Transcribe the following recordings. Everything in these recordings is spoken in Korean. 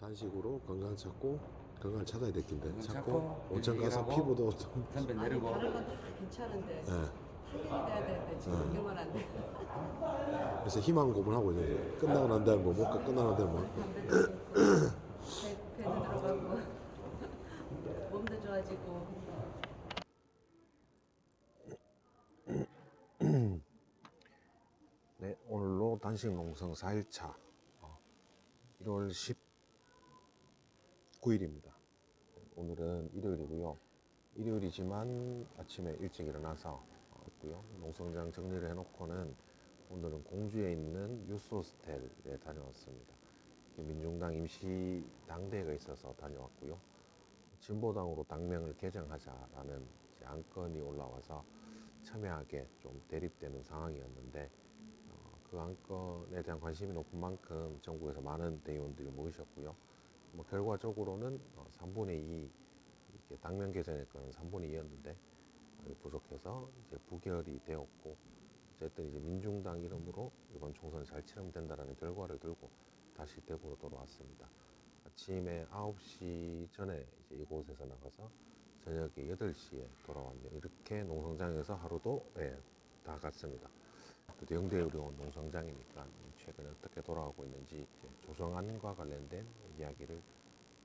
단식으로 건강 찾고 건강 찾아야 될 텐데. 찾고 찾고, 온천 가서 일하고, 피부도 좀 담배 아니 내리고. 다른 것도 다 괜찮은데. 예. 할 일이 돼야 되는데 지금 이게만 안 돼. 그래서 희망 고문하고 이제 끝나고 난 다음에 뭐 먹고 끝나고 난 다음에 뭐. 담배도 피우고 배, 배도 들어가고. 몸도 좋아지고. 네, 오늘로 단식 농성 4일차. 1월 19일입니다. 오늘은 일요일이고요. 일요일이지만 아침에 일찍 일어나서 왔고요. 농성장 정리를 해놓고는 오늘은 공주에 있는 유소스텔에 다녀왔습니다. 민중당 임시 당대회가 있어서 다녀왔고요. 진보당으로 당명을 개정하자라는 안건이 올라와서 첨예하게 좀 대립되는 상황이었는데 어, 그 안건에 대한 관심이 높은 만큼 전국에서 많은 대의원들이 모이셨고요. 뭐 결과적으로는 어, 3분의 2 이렇게 당면 건은 3분의 2였는데 부족해서 이제 부결이 되었고 어쨌든 이제 민중당 이름으로 이번 총선 잘 치르면 된다라는 결과를 들고 다시 대구로 돌아왔습니다. 아침에 9시 전에 이제 이곳에서 나가서 저녁에 8시에 돌아왔네요. 이렇게 농성장에서 하루도 예, 다 갔습니다. 또 영대에 온 농성장이니까 최근에 어떻게 돌아가고 있는지 이제 조정안과 관련된 이야기를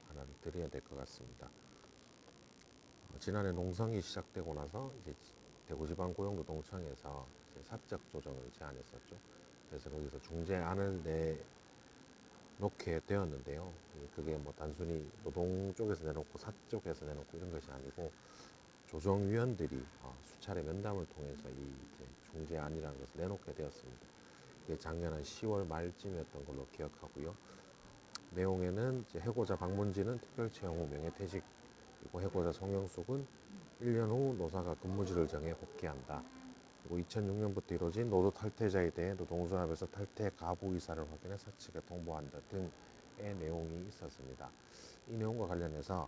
하나 드려야 될 것 같습니다. 어, 지난해 농성이 시작되고 나서 이제 대구지방 고용도 동청에서 이제 사적 조정을 제안했었죠. 그래서 거기서 중재안을 내 놓게 되었는데요. 그게 뭐 단순히 노동 쪽에서 내놓고 사 쪽에서 내놓고 이런 것이 아니고 조정위원들이 어, 수차례 면담을 통해서 이 중재안이라는 것을 내놓게 되었습니다. 이게 작년 한 10월 말쯤이었던 걸로 기억하고요. 내용에는 해고자 박문진은 특별 채용 후 명예퇴직 그리고 해고자 송영숙은 1년 후 노사가 근무지를 정해 복귀한다. 그리고 2006년부터 이루어진 노조 탈퇴자에 대해 노동조합에서 탈퇴 가부 의사를 확인해 사측에 통보한다 등의 내용이 있었습니다. 이 내용과 관련해서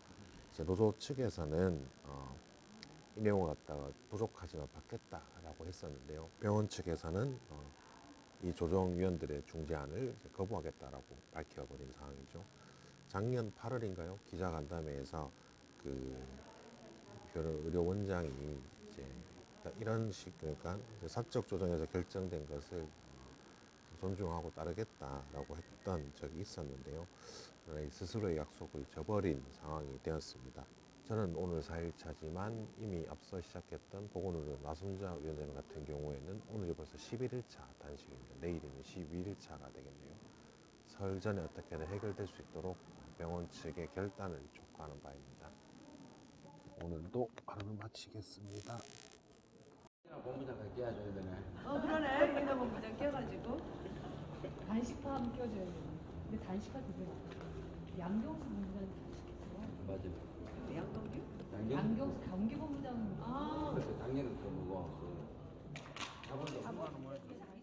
이제 노조 측에서는 어, 이 내용을 갖다가 부족하지만 받겠다라고 했었는데요. 병원 측에서는 어, 이 조정위원들의 중재안을 거부하겠다라고 밝혀버린 상황이죠. 작년 8월인가요? 기자간담회에서 그 의료원장이 이제 이런 식 그러니까 사적 조정에서 결정된 것을 존중하고 따르겠다라고 했던 적이 있었는데요. 스스로의 약속을 저버린 상황이 되었습니다. 저는 오늘 4일차지만 이미 앞서 시작했던 보건의료 나순자 위원장 같은 경우에는 오늘이 벌써 11일차 단식입니다. 내일이면 12일차가 되겠네요. 설 전에 어떻게든 해결될 수 있도록 병원 측의 결단을 촉구하는 바입니다. 오늘도 하루는 마치겠습니다. 본부장까지 끼야 되네. 어 그러네 여기다 뭐 무장 껴가지고 단식파 하면 껴줘야 돼. 근데 단식파 되게 많아. 양경수 본부장 단식했어. 맞아. 양동규? 당연. 양경수 경기 본부장 아 그래서 작년에 또 뭐고. 그 자본도 3만 원 모았지.